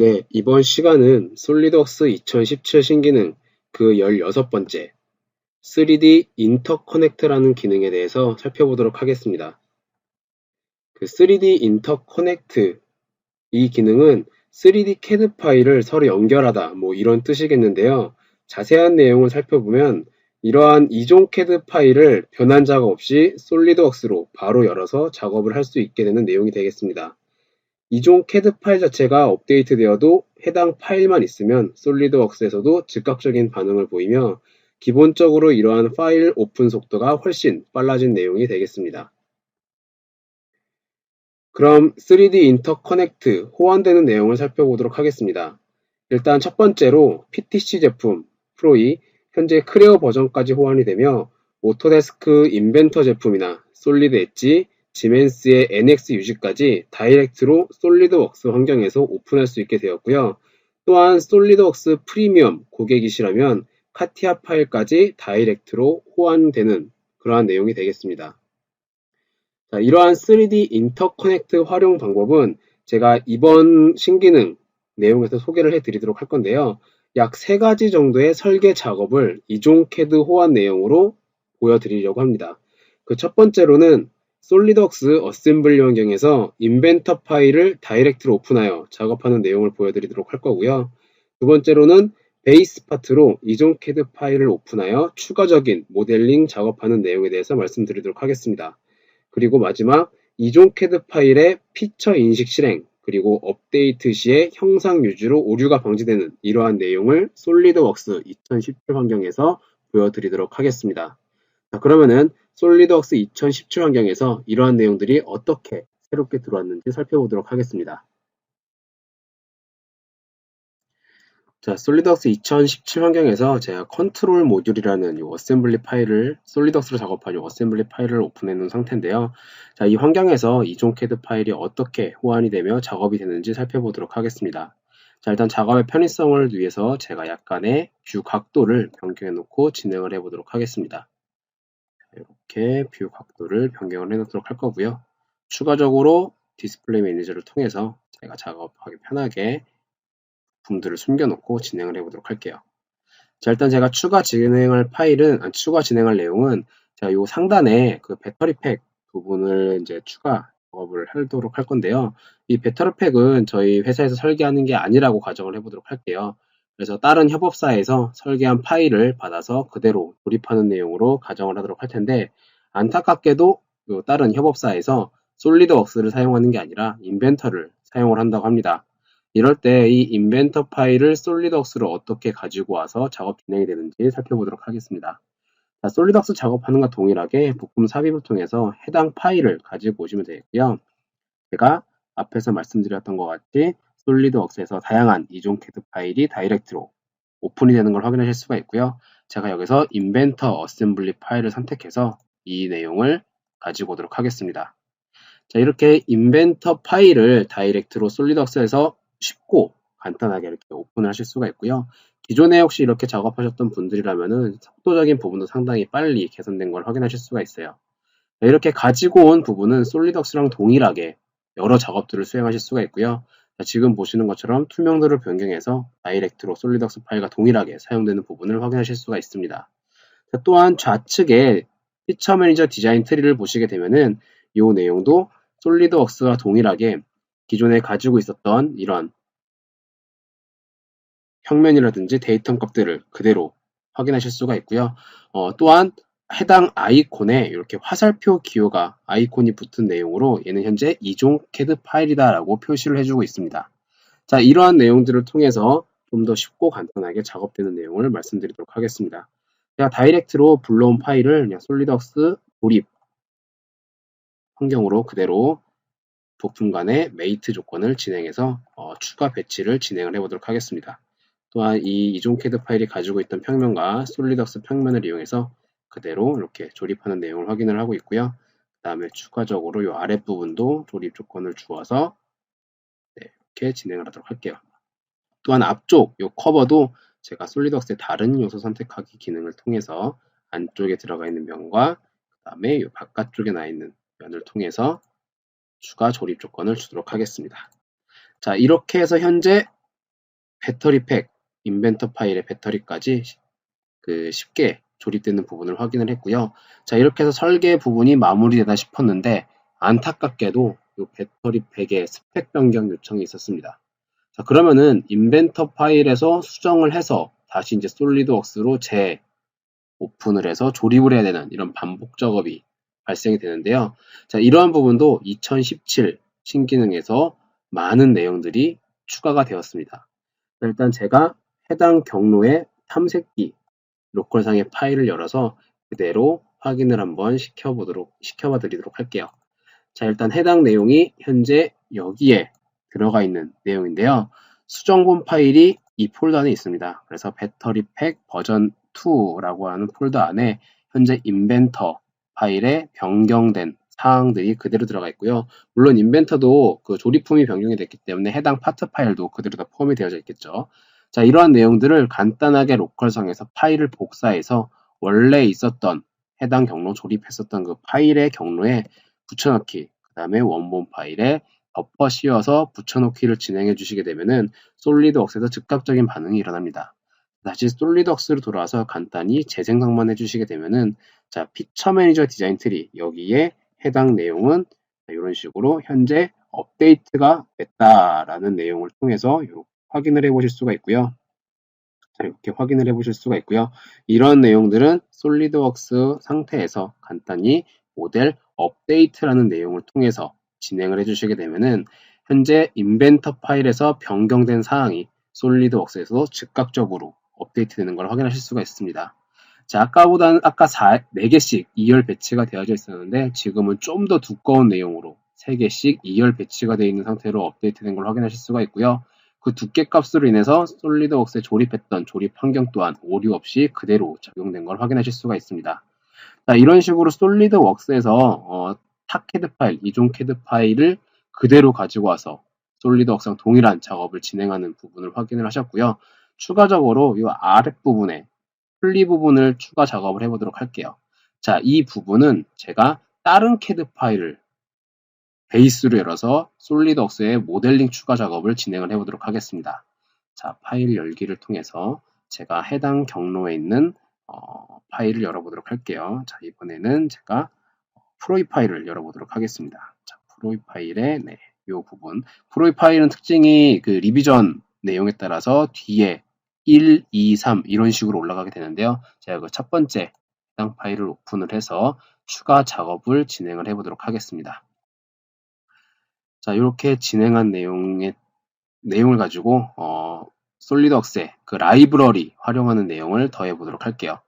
네, 이번 시간은 솔리드웍스 2017 신기능 그 16번째 3D 인터커넥트라는 기능에 대해서 살펴보도록 하겠습니다. 그 3D 인터커넥트 이 기능은 3D CAD 파일을 서로 연결하다 뭐 이런 뜻이겠는데요. 자세한 내용을 살펴보면 이러한 이종 CAD 파일을 변환 작업 없이 솔리드웍스로 바로 열어서 작업을 할 수 있게 되는 내용이 되겠습니다. 이종 CAD 파일 자체가 업데이트되어도 해당 파일만 있으면 솔리드웍스에서도 즉각적인 반응을 보이며 기본적으로 이러한 파일 오픈 속도가 훨씬 빨라진 내용이 되겠습니다. 그럼 3D 인터커넥트 호환되는 내용을 살펴보도록 하겠습니다. 일단 첫 번째로 PTC 제품 프로이 현재 크레어 버전까지 호환이 되며 오토데스크 인벤터 제품이나 솔리드 엣지, 지멘스의 NX 유지까지 다이렉트로 솔리드웍스 환경에서 오픈할 수 있게 되었고요. 또한 솔리드웍스 프리미엄 고객이시라면 카티아 파일까지 다이렉트로 호환되는 그러한 내용이 되겠습니다. 자, 이러한 3D 인터커넥트 활용 방법은 제가 이번 신기능 내용에서 소개를 해드리도록 할 건데요. 약세 가지 정도의 설계 작업을 이종 캐드 호환 내용으로 보여드리려고 합니다. 그 첫 번째로는 솔리드웍스 어셈블리 환경에서 인벤터 파일을 다이렉트로 오픈하여 작업하는 내용을 보여드리도록 할 거고요. 두 번째로는 베이스 파트로 이종 캐드 파일을 오픈하여 추가적인 모델링 작업하는 내용에 대해서 말씀드리도록 하겠습니다. 그리고 마지막 이종 캐드 파일의 피처 인식 실행 그리고 업데이트 시에 형상 유지로 오류가 방지되는 이러한 내용을 솔리드웍스 2017 환경에서 보여드리도록 하겠습니다. 자, 그러면은 솔리드웍스 2017 환경에서 이러한 내용들이 어떻게 새롭게 들어왔는지 살펴보도록 하겠습니다. 자, 솔리드웍스 2017 환경에서 제가 컨트롤 모듈이라는 이 어셈블리 파일을 솔리드웍스로 작업한 이 어셈블리 파일을 오픈해 놓은 상태인데요. 자, 이 환경에서 이종 캐드 파일이 어떻게 호환이 되며 작업이 되는지 살펴보도록 하겠습니다. 자, 일단 작업의 편의성을 위해서 제가 약간의 뷰 각도를 변경해 놓고 진행을 해 보도록 하겠습니다. 이렇게 뷰 각도를 변경을 해놓도록 할 거고요. 추가적으로 디스플레이 매니저를 통해서 제가 작업하기 편하게 부품들을 숨겨놓고 진행을 해보도록 할게요. 자, 일단 제가 추가 진행할 파일은, 아니, 추가 진행할 내용은 제가 요 상단에 그 배터리 팩 부분을 이제 추가 작업을 하도록 할 건데요. 이 배터리 팩은 저희 회사에서 설계하는 게 아니라고 가정을 해보도록 할게요. 그래서 다른 협업사에서 설계한 파일을 받아서 그대로 조립하는 내용으로 가정을 하도록 할 텐데 안타깝게도 다른 협업사에서 솔리드웍스를 사용하는 게 아니라 인벤터를 사용을 한다고 합니다. 이럴 때 이 인벤터 파일을 솔리드웍스로 어떻게 가지고 와서 작업 진행이 되는지 살펴보도록 하겠습니다. 자, 솔리드웍스 작업하는 것 동일하게 부품 삽입을 통해서 해당 파일을 가지고 오시면 되겠고요. 제가 앞에서 말씀드렸던 것 같이 솔리드웍스에서 다양한 이종 캐드 파일이 다이렉트로 오픈이 되는 걸 확인하실 수가 있고요. 제가 여기서 인벤터 어셈블리 파일을 선택해서 이 내용을 가지고 오도록 하겠습니다. 자, 이렇게 인벤터 파일을 다이렉트로 솔리드웍스에서 쉽고 간단하게 이렇게 오픈을 하실 수가 있고요. 기존에 혹시 이렇게 작업하셨던 분들이라면은 속도적인 부분도 상당히 빨리 개선된 걸 확인하실 수가 있어요. 이렇게 가지고 온 부분은 솔리드웍스랑 동일하게 여러 작업들을 수행하실 수가 있고요. 지금 보시는 것처럼 투명도를 변경해서 다이렉트로 솔리덕스 파일과 동일하게 사용되는 부분을 확인하실 수가 있습니다. 또한 좌측에 피처 매니저 디자인 트리를 보시게 되면은 이 내용도 솔리드웍스와 동일하게 기존에 가지고 있었던 이런 평면이라든지 데이터 값들을 그대로 확인하실 수가 있고요. 어, 또한 해당 아이콘에 이렇게 화살표 기호가 아이콘이 붙은 내용으로 얘는 현재 이종 캐드 파일이다 라고 표시를 해주고 있습니다. 자, 이러한 내용들을 통해서 좀 더 쉽고 간단하게 작업되는 내용을 말씀드리도록 하겠습니다. 제가 다이렉트로 불러온 파일을 그냥 솔리덕스 조립 환경으로 그대로 부품 간의 메이트 조건을 진행해서 어, 추가 배치를 진행을 해보도록 하겠습니다. 또한 이 이종 캐드 파일이 가지고 있던 평면과 솔리덕스 평면을 이용해서 그대로 이렇게 조립하는 내용을 확인을 하고 있고요. 그 다음에 추가적으로 이 아랫부분도 조립 조건을 주어서 네, 이렇게 진행을 하도록 할게요. 또한 앞쪽 이 커버도 제가 솔리드웍스의 다른 요소 선택하기 기능을 통해서 안쪽에 들어가 있는 면과 그 다음에 이 바깥쪽에 나 있는 면을 통해서 추가 조립 조건을 주도록 하겠습니다. 자 이렇게 해서 현재 배터리 팩, 인벤터 파일의 배터리까지 그 쉽게 조립되는 부분을 확인을 했고요. 자, 이렇게 해서 설계 부분이 마무리되다 싶었는데 안타깝게도 이 배터리 팩의 스펙 변경 요청이 있었습니다. 자, 그러면은 인벤터 파일에서 수정을 해서 다시 이제 솔리드웍스로 재 오픈을 해서 조립을 해야 되는 이런 반복 작업이 발생이 되는데요. 자, 이러한 부분도 2017 신기능에서 많은 내용들이 추가가 되었습니다. 일단 제가 해당 경로의 탐색기 로컬상의 파일을 열어서 그대로 확인을 한번 시켜보도록 시켜봐 드리도록 할게요. 자, 일단 해당 내용이 현재 여기에 들어가 있는 내용인데요. 수정본 파일이 이 폴더 안에 있습니다. 그래서 배터리 팩 버전 2라고 하는 폴더 안에 현재 인벤터 파일에 변경된 사항들이 그대로 들어가 있고요. 물론 인벤터도 그 조립품이 변경이 됐기 때문에 해당 파트 파일도 그대로 다 포함이 되어져 있겠죠. 자, 이러한 내용들을 간단하게 로컬성에서 파일을 복사해서 원래 있었던 해당 경로 조립했었던 그 파일의 경로에 붙여넣기, 그 다음에 원본 파일에 덮어 씌워서 붙여넣기를 진행해 주시게 되면은 솔리드웍스에서 즉각적인 반응이 일어납니다. 다시 솔리드웍스로 돌아와서 간단히 재생성만 해주시게 되면은 자 피처 매니저 디자인 트리 여기에 해당 내용은 이런 식으로 현재 업데이트가 됐다라는 내용을 통해서 확인을 해 보실 수가 있고요. 이렇게 확인을 해 보실 수가 있고요. 이런 내용들은 솔리드웍스 상태에서 간단히 모델 업데이트라는 내용을 통해서 진행을 해 주시게 되면은 현재 인벤터 파일에서 변경된 사항이 솔리드웍스에서 즉각적으로 업데이트되는 걸 확인하실 수가 있습니다. 자, 아까보다는 아까 4, 4개씩 2열 배치가 되어져 있었는데 지금은 좀 더 두꺼운 내용으로 3개씩 2열 배치가 되어 있는 상태로 업데이트된 걸 확인하실 수가 있고요. 그 두께 값으로 인해서 솔리드웍스에 조립했던 조립 환경 또한 오류 없이 그대로 적용된 걸 확인하실 수가 있습니다. 자, 이런 식으로 솔리드웍스에서 어, 탁캐드 파일, 이종 캐드 파일을 그대로 가지고 와서 솔리드웍스랑 동일한 작업을 진행하는 부분을 확인을 하셨고요. 추가적으로 이 아랫부분에 플리 부분을 추가 작업을 해보도록 할게요. 자, 이 부분은 제가 다른 캐드 파일을 베이스로 열어서 솔리드웍스의 모델링 추가 작업을 진행을 해보도록 하겠습니다. 자, 파일 열기를 통해서 제가 해당 경로에 있는 어, 파일을 열어보도록 할게요. 자, 이번에는 제가 프로이 파일을 열어보도록 하겠습니다. 자, 프로이 파일의 네, 이 부분. 프로이 파일은 특징이 그 리비전 내용에 따라서 뒤에 1, 2, 3 이런 식으로 올라가게 되는데요. 제가 그 첫 번째 해당 파일을 오픈을 해서 추가 작업을 진행을 해보도록 하겠습니다. 자, 이렇게 진행한 내용의 내용을 가지고 어, 솔리드웍스의 그 라이브러리 활용하는 내용을 더해 보도록 할게요.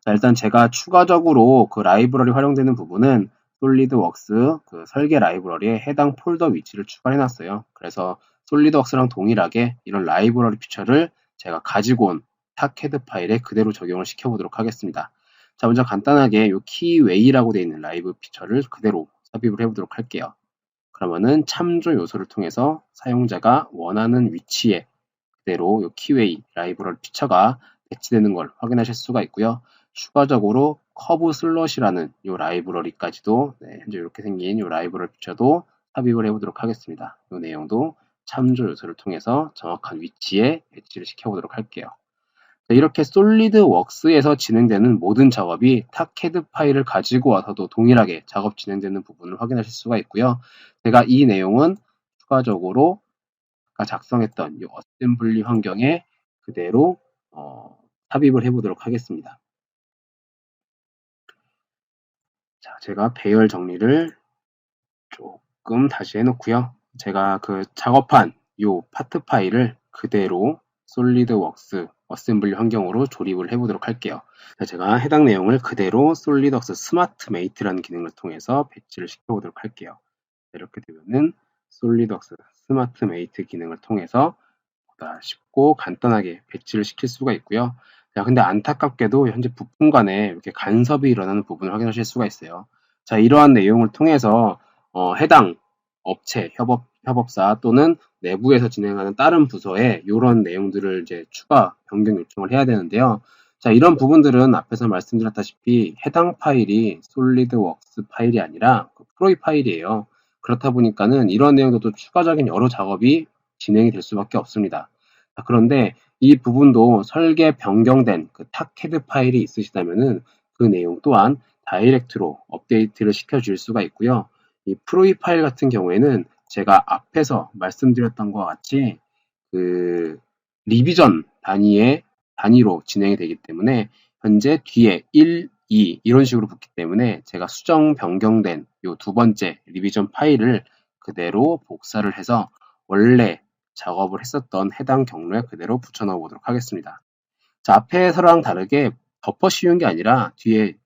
자, 일단 제가 추가적으로 그 라이브러리 활용되는 부분은 솔리드웍스 그 설계 라이브러리에 해당 폴더 위치를 추가해 놨어요. 그래서 솔리드웍스랑 동일하게 이런 라이브러리 피처를 제가 가지고 온 탁헤드 파일에 그대로 적용을 시켜 보도록 하겠습니다. 자, 먼저 간단하게 이 키웨이라고 되어 있는 라이브 피처를 그대로 삽입을 해 보도록 할게요. 그러면은 참조 요소를 통해서 사용자가 원하는 위치에 그대로 이 키웨이 라이브러리 피처가 배치되는 걸 확인하실 수가 있고요. 추가적으로 커브 슬롯이라는 이 라이브러리까지도 네, 현재 이렇게 생긴 이 라이브러리 피처도 삽입을 해보도록 하겠습니다. 이 내용도 참조 요소를 통해서 정확한 위치에 배치를 시켜보도록 할게요. 이렇게 솔리드웍스에서 진행되는 모든 작업이 탁헤드 파일을 가지고 와서도 동일하게 작업 진행되는 부분을 확인하실 수가 있고요. 제가 이 내용은 추가적으로 아까 작성했던 이 어셈블리 환경에 그대로 어, 삽입을 해보도록 하겠습니다. 자, 제가 배열 정리를 조금 다시 해놓고요. 제가 그 작업한 이 파트 파일을 그대로 솔리드웍스 어셈블리 환경으로 조립을 해보도록 할게요. 제가 해당 내용을 그대로 솔리드웍스 스마트 메이트라는 기능을 통해서 배치를 시켜보도록 할게요. 이렇게 되면은 솔리드웍스 스마트 메이트 기능을 통해서 보다 쉽고 간단하게 배치를 시킬 수가 있고요. 자, 근데 안타깝게도 현재 부품 간에 이렇게 간섭이 일어나는 부분을 확인하실 수가 있어요. 자, 이러한 내용을 통해서 어, 해당 업체, 협업, 협업사 또는 내부에서 진행하는 다른 부서에 이런 내용들을 이제 추가 변경 요청을 해야 되는데요. 자, 이런 부분들은 앞에서 말씀드렸다시피 해당 파일이 솔리드웍스 파일이 아니라 그 프로이 파일이에요. 그렇다 보니까는 이런 내용들도 추가적인 여러 작업이 진행이 될 수밖에 없습니다. 자, 그런데 이 부분도 설계 변경된 그 탁헤드 파일이 있으시다면은 그 내용 또한 다이렉트로 업데이트를 시켜 줄 수가 있고요. 이 프로이 파일 같은 경우에는 제가 앞에서 말씀드렸던 것과 같이 그 리비전 단위의 단위로 진행이 되기 때문에 현재 뒤에 1, 2 이런 식으로 붙기 때문에 제가 수정 변경된 요두 번째 리비전 파일을 그대로 복사를 해서 원래 작업을 했었던 해당 경로에 그대로 붙여 넣어 보도록 하겠습니다. 자, 앞에서랑 다르게 덮어 씌운 게 아니라 뒤에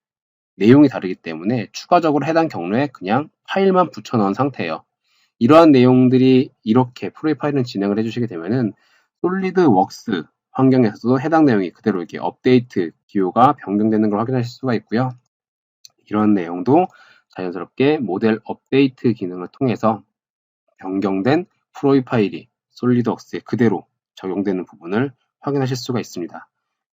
내용이 다르기 때문에 추가적으로 해당 경로에 그냥 파일만 붙여 넣은 상태예요. 이러한 내용들이 이렇게 프로이 파일을 진행을 해주시게 되면은 솔리드웍스 환경에서도 해당 내용이 그대로 이렇게 업데이트 기호가 변경되는 걸 확인하실 수가 있고요. 이런 내용도 자연스럽게 모델 업데이트 기능을 통해서 변경된 프로이 파일이 솔리드웍스에 그대로 적용되는 부분을 확인하실 수가 있습니다.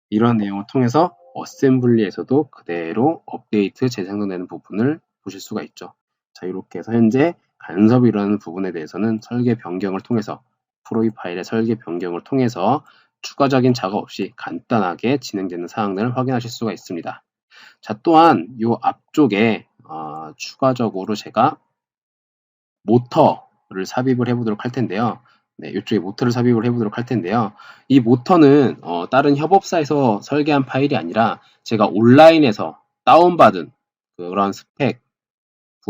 이런 내용을 통해서 어셈블리에서도 그대로 업데이트 재생성되는 부분을 보실 수가 있죠. 자, 이렇게 해서 현재 간섭이라는 부분에 대해서는 설계 변경을 통해서 프로이 파일의 설계 변경을 통해서 추가적인 작업 없이 간단하게 진행되는 사항들을 확인하실 수가 있습니다. 자, 또한 이 앞쪽에 어, 추가적으로 제가 모터를 삽입을 해보도록 할 텐데요. 네, 이쪽에 모터를 삽입을 해보도록 할 텐데요. 이 모터는 어, 다른 협업사에서 설계한 파일이 아니라 제가 온라인에서 다운받은 그런 스펙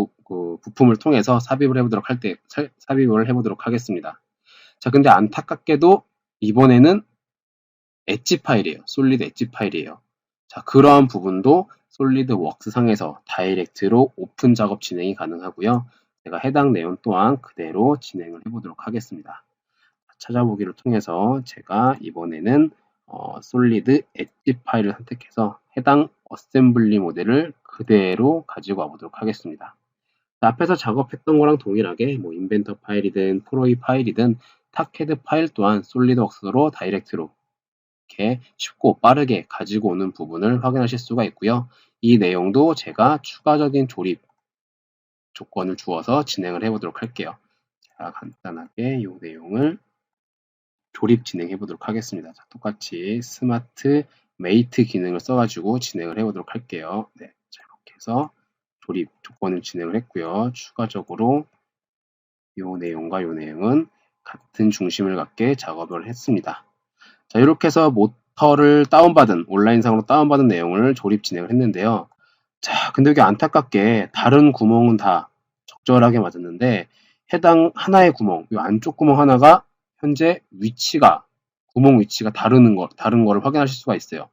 부, 그 부품을 통해서 삽입을 해보도록 할 때 삽입을 해보도록 하겠습니다. 자, 근데 안타깝게도 이번에는 엣지 파일이에요. 솔리드 엣지 파일이에요. 자, 그러한 부분도 솔리드 웍스 상에서 다이렉트로 오픈 작업 진행이 가능하고요. 제가 해당 내용 또한 그대로 진행을 해보도록 하겠습니다. 찾아보기를 통해서 제가 이번에는 어, 솔리드 엣지 파일을 선택해서 해당 어셈블리 모델을 그대로 가지고 와보도록 하겠습니다. 앞에서 작업했던 거랑 동일하게 뭐 인벤터 파일이든 프로이 파일이든 탁헤드 파일 또한 솔리드웍스로 다이렉트로 이렇게 쉽고 빠르게 가지고 오는 부분을 확인하실 수가 있고요. 이 내용도 제가 추가적인 조립 조건을 주어서 진행을 해보도록 할게요. 자, 간단하게 이 내용을 조립 진행해 보도록 하겠습니다. 자, 똑같이 스마트 메이트 기능을 써가지고 진행을 해 보도록 할게요. 네, 자, 이렇게 해서 조립 조건을 진행을 했고요. 추가적으로 이 내용과 이 내용은 같은 중심을 갖게 작업을 했습니다. 자, 이렇게 해서 모터를 다운받은 온라인상으로 다운받은 내용을 조립 진행을 했는데요. 자, 근데 여기 안타깝게 다른 구멍은 다 적절하게 맞았는데 해당 하나의 구멍, 이 안쪽 구멍 하나가 현재 위치가 구멍 위치가 다르는 거 다른 거를 확인하실 수가 있어요.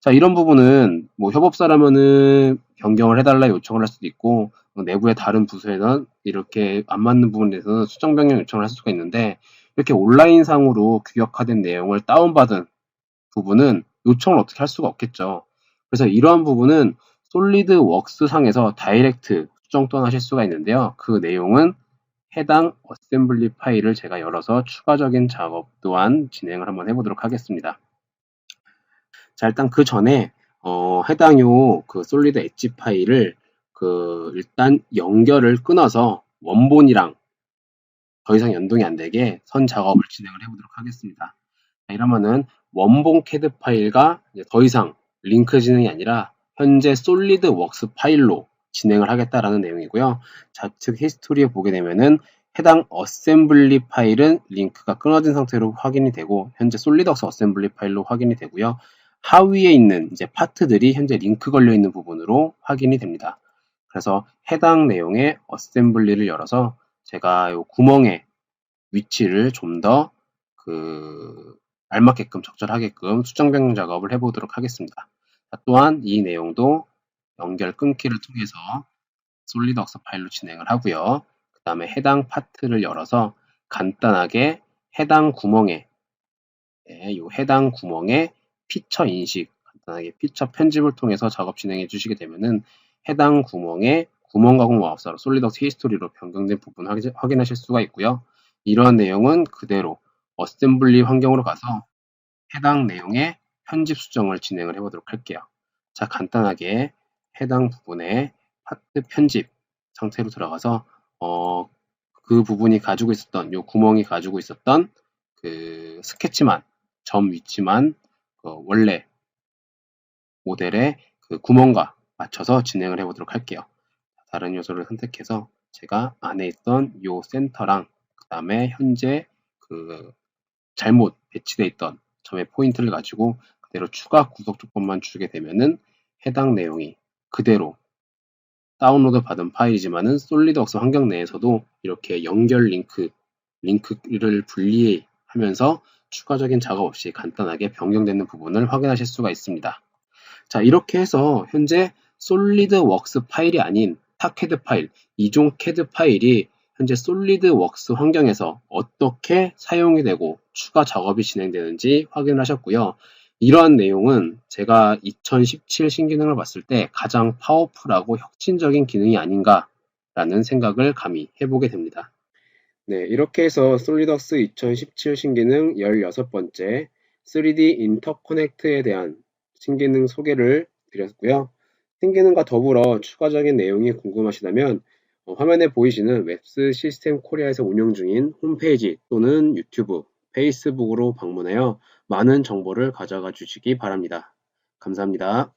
자, 이런 부분은 뭐 협업사라면은 변경을 해달라 요청을 할 수도 있고 뭐 내부의 다른 부서에는 이렇게 안 맞는 부분에 대해서는 수정 변경 요청을 할 수가 있는데 이렇게 온라인상으로 규격화된 내용을 다운받은 부분은 요청을 어떻게 할 수가 없겠죠. 그래서 이러한 부분은 솔리드 웍스 상에서 다이렉트 수정 또한 하실 수가 있는데요. 그 내용은 해당 어셈블리 파일을 제가 열어서 추가적인 작업 또한 진행을 한번 해보도록 하겠습니다. 자, 일단 그 전에 어, 해당 요 그 솔리드 엣지 파일을 그 일단 연결을 끊어서 원본이랑 더 이상 연동이 안 되게 선 작업을 진행을 해보도록 하겠습니다. 자, 이러면은 원본 캐드 파일과 더 이상 링크 진행이 아니라 현재 솔리드 웍스 파일로 진행을 하겠다라는 내용이고요. 좌측 히스토리에 보게 되면은 해당 어셈블리 파일은 링크가 끊어진 상태로 확인이 되고 현재 솔리드웍스 어셈블리 파일로 확인이 되고요. 하위에 있는 이제 파트들이 현재 링크 걸려 있는 부분으로 확인이 됩니다. 그래서 해당 내용의 어셈블리를 열어서 제가 이 구멍의 위치를 좀 더 그 알맞게끔 적절하게끔 수정 변경 작업을 해보도록 하겠습니다. 또한 이 내용도 연결 끊기를 통해서 솔리드웍스 파일로 진행을 하고요. 그 다음에 해당 파트를 열어서 간단하게 해당 구멍에 네, 이 해당 구멍에 피처 인식, 간단하게 피처 편집을 통해서 작업 진행해 주시게 되면은 해당 구멍에 구멍 가공 마법사로 솔리덕스 히스토리로 변경된 부분 확인하실 수가 있고요. 이러한 내용은 그대로 어셈블리 환경으로 가서 해당 내용의 편집 수정을 진행을 해보도록 할게요. 자, 간단하게 해당 부분에 파트 편집 상태로 들어가서 어, 그 부분이 가지고 있었던 요 구멍이 가지고 있었던 그 스케치만 점 위치만 어, 원래 모델의 그 구멍과 맞춰서 진행을 해보도록 할게요. 다른 요소를 선택해서 제가 안에 있던 요 센터랑 그 다음에 현재 그 잘못 배치되어 있던 점의 포인트를 가지고 그대로 추가 구속 조건만 주게 되면은 해당 내용이 그대로 다운로드 받은 파일이지만은 솔리드웍스 환경 내에서도 이렇게 연결 링크, 링크를 분리 하면서 추가적인 작업 없이 간단하게 변경되는 부분을 확인하실 수가 있습니다. 자, 이렇게 해서 현재 솔리드웍스 파일이 아닌 타캐드 파일, 이종 캐드 파일이 현재 솔리드웍스 환경에서 어떻게 사용이 되고 추가 작업이 진행되는지 확인하셨고요. 이러한 내용은 제가 2017 신기능을 봤을 때 가장 파워풀하고 혁신적인 기능이 아닌가라는 생각을 감히 해보게 됩니다. 네, 이렇게 해서 솔리덕스 2017 신기능 16번째 3D 인터커넥트에 대한 신기능 소개를 드렸고요. 신기능과 더불어 추가적인 내용이 궁금하시다면 어, 화면에 보이시는 웹스 시스템 코리아에서 운영 중인 홈페이지 또는 유튜브, 페이스북으로 방문하여 많은 정보를 가져가 주시기 바랍니다. 감사합니다.